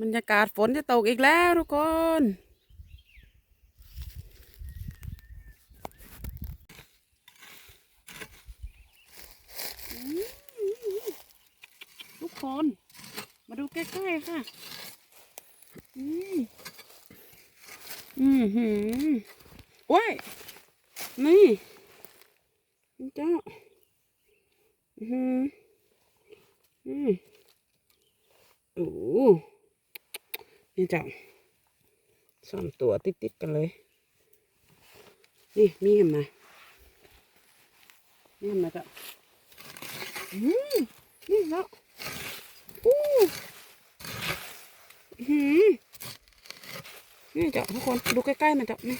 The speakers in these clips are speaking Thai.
บรรยากาศฝนจะตกอีกแล้วทุกคน ทุกคน มาดูใกล้ๆค่ะ อืมอืมหืมโอ้ย นี่นี่เจ้า อือหืออืมโอ้ นี่จ้าสองตัวติดๆกันเลย นี่มีเห็นไหมนี่เห็นไหมจ้าอืมนี่เจ้าอู้หือนี่จ้าทุกคนดูใกล้ๆมันจ้านี่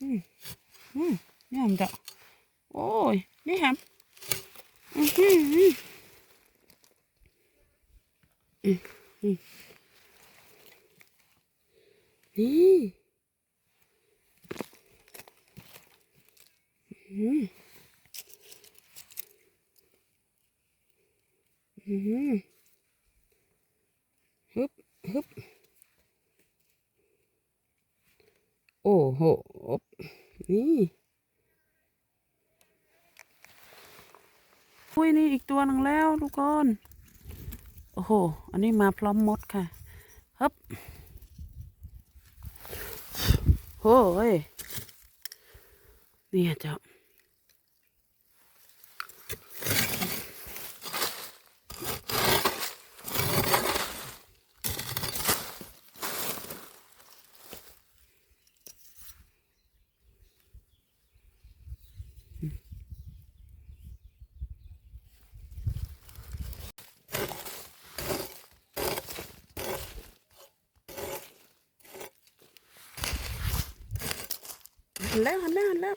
อืมอืมนี่เห็นจ้าโอ้ยนี่แฮมอือหืออืมอืม นี่อืมอืมฮึบฮึบโอ้โหนี่อุ้ยนี่อีกตัวหนึ่งแล้วทุกคน โอ้โห อันนี้มาพร้อมมดค่ะฮึบโอ้ยนี่เจ้า หันแล้วหันแล้วหันแล้ว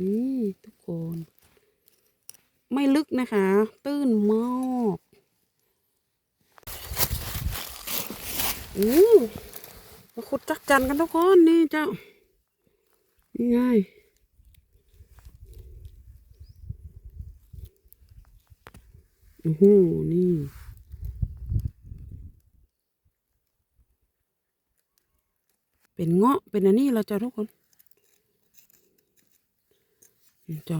นี่ทุกคน ไม่ลึกนะคะ ตื้นมากอู้มาขุดจักจันกันทุกคนนี่เจ้านี่ไงโอ้โหนี่ เป็นเงาะเป็นอันนี้เราจะทุกคนเจา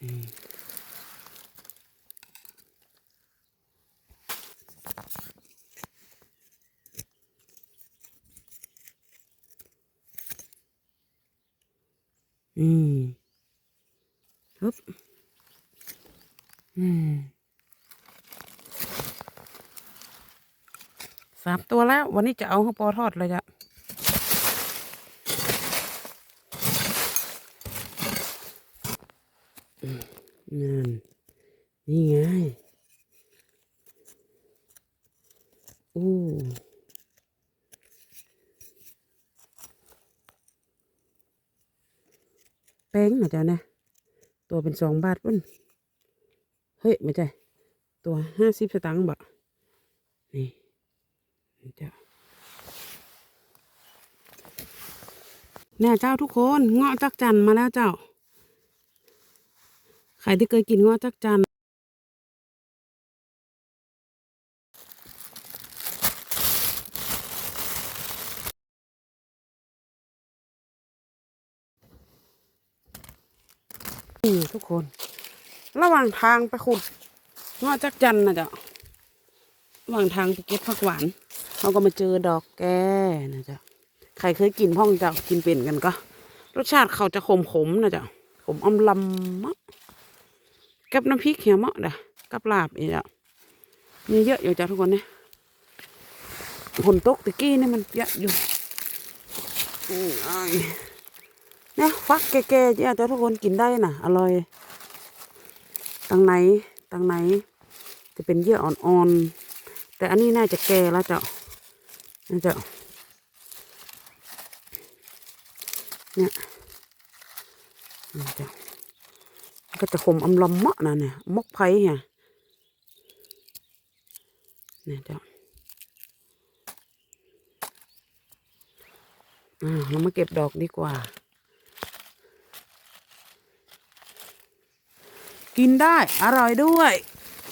อืมอืมฮึบอืม สามตัวแล้ว วันนี้จะเอาข้าวปอทอดเลยจ้ะนั่นนี่ไงอู้แป้งนะจ๊ะนะ ตัวเป็นสองบาทปุ่นเฮ้ย ไม่ใช่ ตัวห้าสิบสตางค์บ่นี่ จ้ะแน่เจ้าทุกคนเงาะจักจันมาแล้วเจ้า ใครที่เคยกินเงาะจักจันนี่ทุกคน ระหว่างทางไปขุดเงาะจักจันนะจ๊ะระหว่างทางไปเก็บผักหวาน เราก็มาเจอดอกแก้นะจ๊ะใครเคยกินพ่องจ้ะกินเป็นกันก็ รสชาติเขาจะขมขมๆนะจ๊ะขมอมลำมะกับน้ำพริกเหี่ยวมะนะกับลาบอีกอะมีเยอะอยู่จ้ะทุกคนเนี่ยฝนตกตะกี้นี่มันเยอะอยู่อุ้ยเนี่ยฟักแก่ๆเนี่ยแต่ทุกคนกินได้น่ะ อร่อยตังไหนตังไหน จะเป็นเยื่ออ่อนๆแต่อันนี้น่าจะแก่แล้วเจ้า น่จะเนี่ยนี่เจ้าก็จะขมอำลำมะนะเนี่ยมกไผ่เนี่ยเนี่ยจ้าอ่าเรามาเก็บดอกดีกว่า กินได้ อร่อยด้วย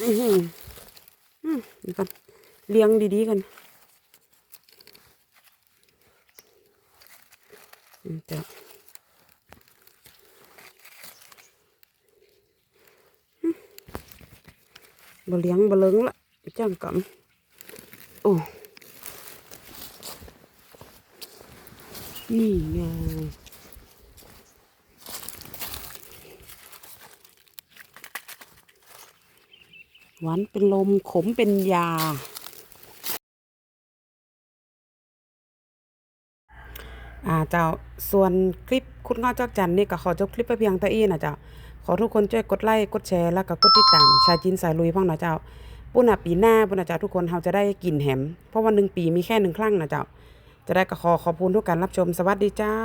อือหืออืมเดี๋ยวก่อนเลี้ยงดีๆกันอืมเจ้าอืมบ่เลี้ยงบ่เลิงละจ้างกันโอ้นี่ไงหวานเป็นลมขมเป็นยา อ่าเจ้าส่วนคลิปคุณง้อจอกจันนี่ก็ขอจบคลิปไปเพียงเท่านี้นะเจ้าขอทุกคนช่วยกดไลค์กดแชร์แล้วก็กดติดตามชายจินสายลุยพ่องนะเจ้าปุ่นอะปีหน้าปุ่นนะเจ้าทุกคนเราจะได้กินแหม เพราะวันหนึ่งปีมีแค่หนึ่งครั้งนะเจ้าจะได้ก็ขอขอบคุณทุกการรับชมสวัสดีเจ้า